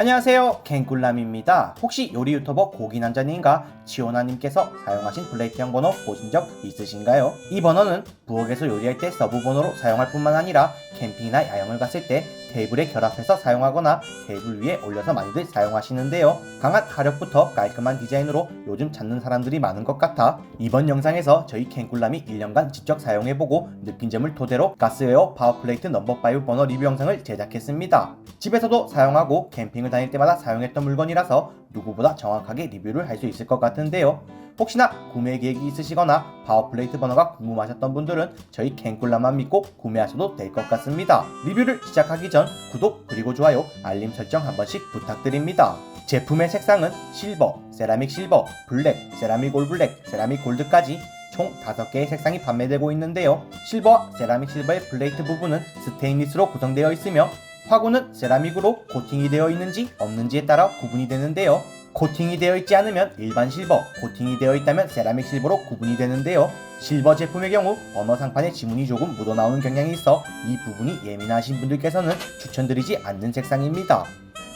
안녕하세요. 갱꿀남입니다. 혹시 요리 유튜버 고기남자님과 지원아님께서 사용하신 플레이트형 번호 보신 적 있으신가요? 이 번호는 부엌에서 요리할 때 서브 번호로 사용할 뿐만 아니라 캠핑이나 야영을 갔을 때 테이블에 결합해서 사용하거나 테이블 위에 올려서 많이들 사용하시는데요 강한 화력부터 깔끔한 디자인으로 요즘 찾는 사람들이 많은 것 같아 이번 영상에서 저희 갱꿀남이 1년간 직접 사용해보고 느낀 점을 토대로 가스웨어 파워플레이트 넘버5 번호 리뷰 영상을 제작했습니다 집에서도 사용하고 캠핑을 다닐 때마다 사용했던 물건이라서 누구보다 정확하게 리뷰를 할 수 있을 것 같은데요. 혹시나 구매 계획이 있으시거나 파워플레이트 번호가 궁금하셨던 분들은 저희 캔꿀라만 믿고 구매하셔도 될 것 같습니다. 리뷰를 시작하기 전 구독 그리고 좋아요 알림 설정 한 번씩 부탁드립니다. 제품의 색상은 실버, 세라믹 실버, 블랙, 세라믹 올블랙, 세라믹 골드까지 총 5개의 색상이 판매되고 있는데요. 실버와 세라믹 실버의 플레이트 부분은 스테인리스로 구성되어 있으며 화구는 세라믹으로 코팅이 되어 있는지 없는지에 따라 구분이 되는데요. 코팅이 되어 있지 않으면 일반 실버, 코팅이 되어 있다면 세라믹 실버로 구분이 되는데요. 실버 제품의 경우 버너 상판에 지문이 조금 묻어나오는 경향이 있어 이 부분이 예민하신 분들께서는 추천드리지 않는 색상입니다.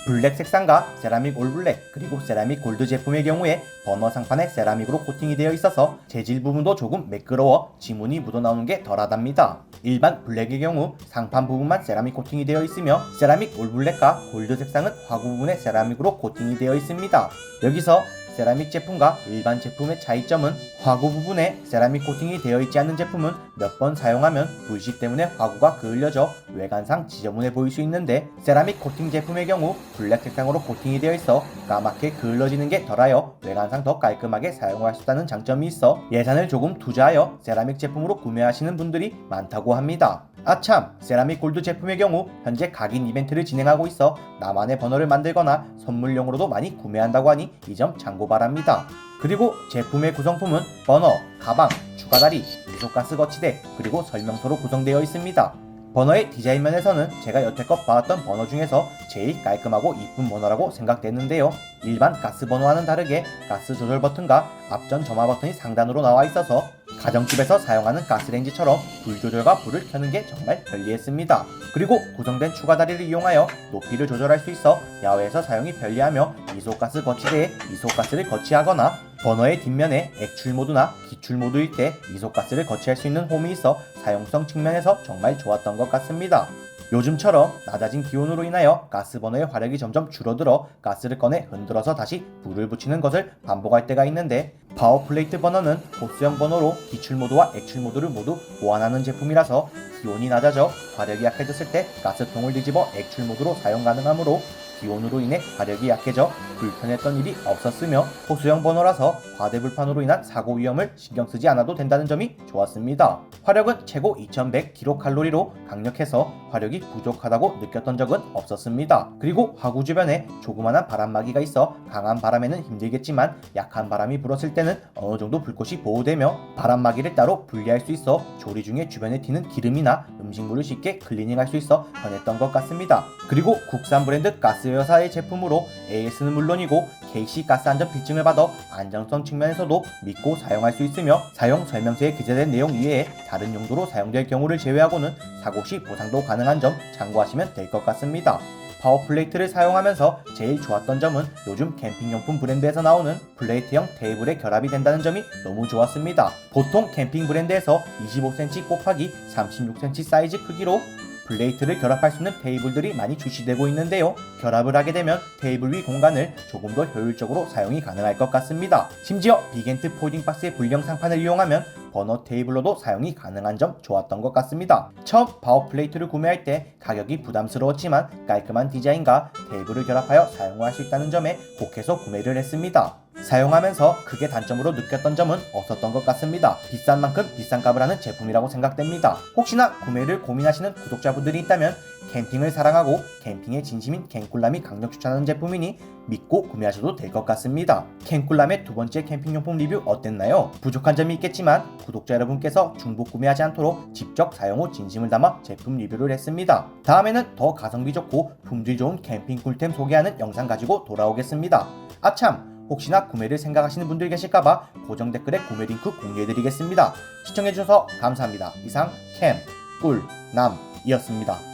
블랙 색상과 세라믹 올블랙 그리고 세라믹 골드 제품의 경우에 버너 상판에 세라믹으로 코팅이 되어 있어서 재질 부분도 조금 매끄러워 지문이 묻어나오는 게 덜하답니다. 일반 블랙의 경우 상판 부분만 세라믹 코팅이 되어 있으며 세라믹 올블랙과 골드 색상은 화구 부분에 세라믹으로 코팅이 되어 있습니다. 여기서 세라믹 제품과 일반 제품의 차이점은 화구 부분에 세라믹 코팅이 되어 있지 않는 제품은 몇 번 사용하면 불식 때문에 화구가 그을려져 외관상 지저분해 보일 수 있는데 세라믹 코팅 제품의 경우 블랙 색상으로 코팅이 되어 있어 까맣게 그을러지는 게 덜하여 외관상 더 깔끔하게 사용할 수 있다는 장점이 있어 예산을 조금 투자하여 세라믹 제품으로 구매하시는 분들이 많다고 합니다. 아참, 세라믹 골드 제품의 경우 현재 각인 이벤트를 진행하고 있어 나만의 번호를 만들거나 선물용으로도 많이 구매한다고 하니 이 점 참고 바랍니다. 그리고 제품의 구성품은 버너, 가방, 추가다리, 이소가스 거치대, 그리고 설명서로 구성되어 있습니다. 버너의 디자인 면에서는 제가 여태껏 봐왔던 버너 중에서 제일 깔끔하고 이쁜 버너라고 생각되는데요. 일반 가스 버너와는 다르게 가스 조절 버튼과 앞전 점화 버튼이 상단으로 나와 있어서 가정집에서 사용하는 가스레인지처럼 불 조절과 불을 켜는 게 정말 편리했습니다. 그리고 구성된 추가 다리를 이용하여 높이를 조절할 수 있어 야외에서 사용이 편리하며 이소가스 거치대에 이소가스를 거치하거나 버너의 뒷면에 액출 모드나 기출 모드일 때 이소가스를 거치할 수 있는 홈이 있어 사용성 측면에서 정말 좋았던 것 같습니다. 요즘처럼 낮아진 기온으로 인하여 가스버너의 화력이 점점 줄어들어 가스를 꺼내 흔들어서 다시 불을 붙이는 것을 반복할 때가 있는데 파워플레이트 버너는 보스형 버너로 기출 모드와 액출 모드를 모두 보완하는 제품이라서 기온이 낮아져 화력이 약해졌을 때 가스통을 뒤집어 액출 모드로 사용 가능하므로 기온으로 인해 화력이 약해져 불편했던 일이 없었으며 호수형 버너라서 과대불판으로 인한 사고 위험을 신경 쓰지 않아도 된다는 점이 좋았습니다. 화력은 최고 2100kcal로 강력해서 화력이 부족하다고 느꼈던 적은 없었습니다. 그리고 화구 주변에 조그마한 바람막이가 있어 강한 바람에는 힘들겠지만 약한 바람이 불었을 때는 어느 정도 불꽃이 보호되며 바람막이를 따로 분리할 수 있어 조리 중에 주변에 튀는 기름이나 음식물을 쉽게 클리닝할 수 있어 편했던 것 같습니다. 그리고 국산 브랜드 가스 회사의 제품으로 AS는 물론이고 KC 가스 안전 필증을 받아 안정성 측면에서도 믿고 사용할 수 있으며 사용 설명서에 기재된 내용 이외에 다른 용도로 사용될 경우를 제외하고는 사고 시 보상도 가능한 점 참고하시면 될 것 같습니다. 파워플레이트를 사용하면서 제일 좋았던 점은 요즘 캠핑용품 브랜드에서 나오는 플레이트형 테이블에 결합이 된다는 점이 너무 좋았습니다. 보통 캠핑 브랜드에서 25cm 곱하기 36cm 사이즈 크기로 플레이트를 결합할 수 있는 테이블들이 많이 출시되고 있는데요. 결합을 하게 되면 테이블 위 공간을 조금 더 효율적으로 사용이 가능할 것 같습니다. 심지어 비겐트 폴딩 박스의 불량 상판을 이용하면 버너 테이블로도 사용이 가능한 점 좋았던 것 같습니다. 처음 파워 플레이트를 구매할 때 가격이 부담스러웠지만 깔끔한 디자인과 테이블을 결합하여 사용할 수 있다는 점에 곡해서 구매를 했습니다. 사용하면서 크게 단점으로 느꼈던 점은 없었던 것 같습니다. 비싼 만큼 비싼 값을 하는 제품이라고 생각됩니다. 혹시나 구매를 고민하시는 구독자분들이 있다면 캠핑을 사랑하고 캠핑에 진심인 캔꿀남이 강력 추천하는 제품이니 믿고 구매하셔도 될 것 같습니다. 캔꿀남의 두 번째 캠핑용품 리뷰 어땠나요? 부족한 점이 있겠지만 구독자 여러분께서 중복 구매하지 않도록 직접 사용 후 진심을 담아 제품 리뷰를 했습니다. 다음에는 더 가성비 좋고 품질 좋은 캠핑 꿀템 소개하는 영상 가지고 돌아오겠습니다. 아참! 혹시나 구매를 생각하시는 분들 계실까봐 고정 댓글에 구매 링크 공유해드리겠습니다. 시청해주셔서 감사합니다. 이상 캠, 꿀, 남이었습니다.